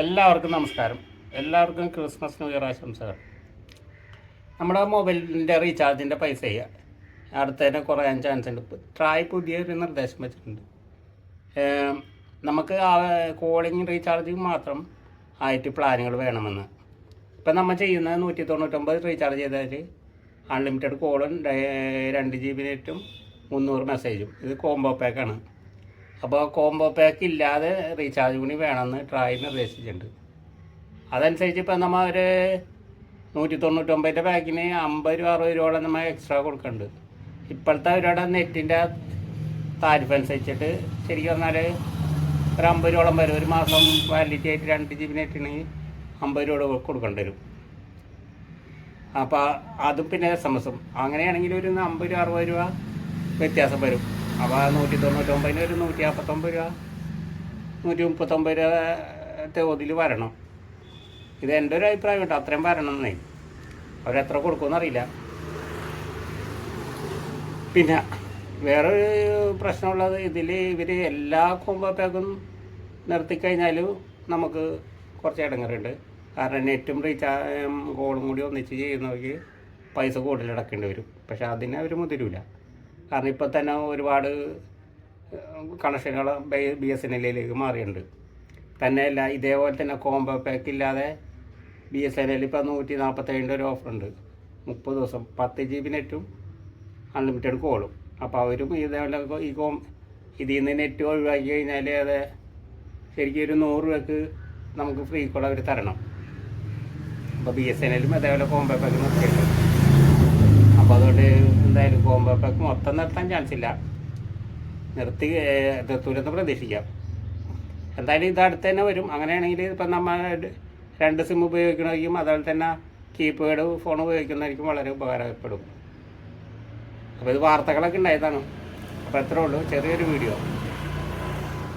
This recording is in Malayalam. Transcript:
എല്ലാവർക്കും നമസ്കാരം. എല്ലാവർക്കും ക്രിസ്മസ് ന്യൂ ഇയർ ആശംസകൾ. നമ്മുടെ മൊബൈലിന്റെ റീചാർജിന്റെ പൈസ ചെയ്യുക അടുത്തതിനെ കുറയാൻ ചാൻസ് ഉണ്ട്. ട്രായ് പുതിയൊരു നിർദ്ദേശം വെച്ചിട്ടുണ്ട്. നമുക്ക് ആ കോളിംഗ് റീചാർജ് മാത്രം ആയിട്ട് പ്ലാനുകൾ വേണമെന്ന്. ഇപ്പം നമ്മൾ ചെയ്യുന്നത് നൂറ്റി തൊണ്ണൂറ്റൊമ്പത് റീചാർജ് ചെയ്താൽ അൺലിമിറ്റഡ് കോളും രണ്ട് ജി ബി നെറ്റും മുന്നൂറ് മെസ്സേജും ഇത് കോംബോ പാക്കാണ് അപ്പോൾ കോംബോ പാക്ക് ഇല്ലാതെ റീചാർജ് കൂടി വേണമെന്ന് ട്രായ് നിർദ്ദേശിച്ചിട്ടുണ്ട്. അതനുസരിച്ച് ഇപ്പോൾ നമ്മൾ ഒരു നൂറ്റി തൊണ്ണൂറ്റൊമ്പതിന്റെ പാക്കിന് അമ്പത് രൂപ അറുപത് രൂപയോളം നമ്മൾ എക്സ്ട്രാ കൊടുക്കുന്നുണ്ട് ഇപ്പോഴത്തെ അവരുടെ നെറ്റിന്റെ താരിഫ് അനുസരിച്ചിട്ട് ശരിക്കും പറഞ്ഞാൽ ഒരു അമ്പത് രൂപയോളം വരും. ഒരു മാസം വാലിഡിറ്റി ആയിട്ട് രണ്ട് ജി ബി നെറ്റിന് അമ്പത് രൂപ കൊടുക്കേണ്ടി വരും. അപ്പോൾ അതും പിന്നെ എസ് എം എസും അങ്ങനെയാണെങ്കിൽ ഒരു അമ്പത് രൂപ അറുപത് രൂപ വ്യത്യാസം വരും. അപ്പോൾ നൂറ്റി തൊണ്ണൂറ്റൊമ്പതിന് ഒരു നൂറ്റി നാൽപ്പത്തൊമ്പത് രൂപ. നൂറ്റി മുപ്പത്തൊമ്പത് രൂപ തോതിൽ വരണം. ഇത് എന്റെ ഒരു അഭിപ്രായം കേട്ടോ. അത്രയും വരണം എന്നേ. അവരെത്ര കൊടുക്കുമെന്ന് അറിയില്ല. പിന്നെ വേറൊരു പ്രശ്നമുള്ളത് ഇതിൽ ഇവർ എല്ലാ കോംബോ പാക്കും നിർത്തിക്കഴിഞ്ഞാലും നമുക്ക് കുറച്ച് ഇടങ്ങറുണ്ട്. കാരണം നെറ്റും റീചാർജും കോളും കൂടി ഒന്നിച്ച് ചെയ്യുന്നവർക്ക് പൈസ കൂടുതൽ അടക്കേണ്ടി വരും. പക്ഷെ അതിനെ അവർ മുതിരില്ല കാരണം ഇപ്പോൾ തന്നെ ഒരുപാട് കണക്ഷനുകൾ ബി എസ് എൻ എല്ലിലേക്ക് മാറിയിട്ടുണ്ട്. തന്നെയല്ല ഇതേപോലെ തന്നെ കോംബോ പാക്ക് ഇല്ലാതെ ബി എസ് എൻ എൽ ഇപ്പോൾ നൂറ്റി നാൽപ്പത്തേഴിന്റെ ഒരു ഓഫറുണ്ട് മുപ്പത് ദിവസം പത്ത് ജി ബി നെറ്റും അൺലിമിറ്റഡ് കോളും അപ്പോൾ അവരും ഇതേപോലെ ഈ കോം ഇതിൽ നിന്ന് നെറ്റ് ഒഴിവാക്കി കഴിഞ്ഞാൽ അത് ശരിക്കും ഒരു നൂറ് രൂപക്ക് നമുക്ക് ഫ്രീ കോൾ അവർ തരണം. അപ്പോൾ ബി എസ് എൻ എല്ലും അതേപോലെ കോംബോ പാക്ക് നിർത്തിയിട്ടുണ്ട് അപ്പോൾ അതുകൊണ്ട് പാക്ക് മൊത്തം നിർത്താൻ ചാൻസ് ഇല്ല. നിർത്തി നിർത്തൂലെന്ന് പ്രതീക്ഷിക്കാം. എന്തായാലും ഇത് അടുത്ത് തന്നെ വരും. അങ്ങനെയാണെങ്കിൽ ഇപ്പം നമ്മൾ രണ്ട് സിം ഉപയോഗിക്കണമെങ്കിലും അതുപോലെ തന്നെ കീപാഡ് ഫോൺ ഉപയോഗിക്കുന്നതായിരിക്കും വളരെ ഉപകാരപ്പെടും. അപ്പോൾ ഇത് വാർത്തകളൊക്കെ ഉണ്ടായതാണ്. അപ്പോൾ എത്ര ഉള്ളൂ. ചെറിയൊരു വീഡിയോ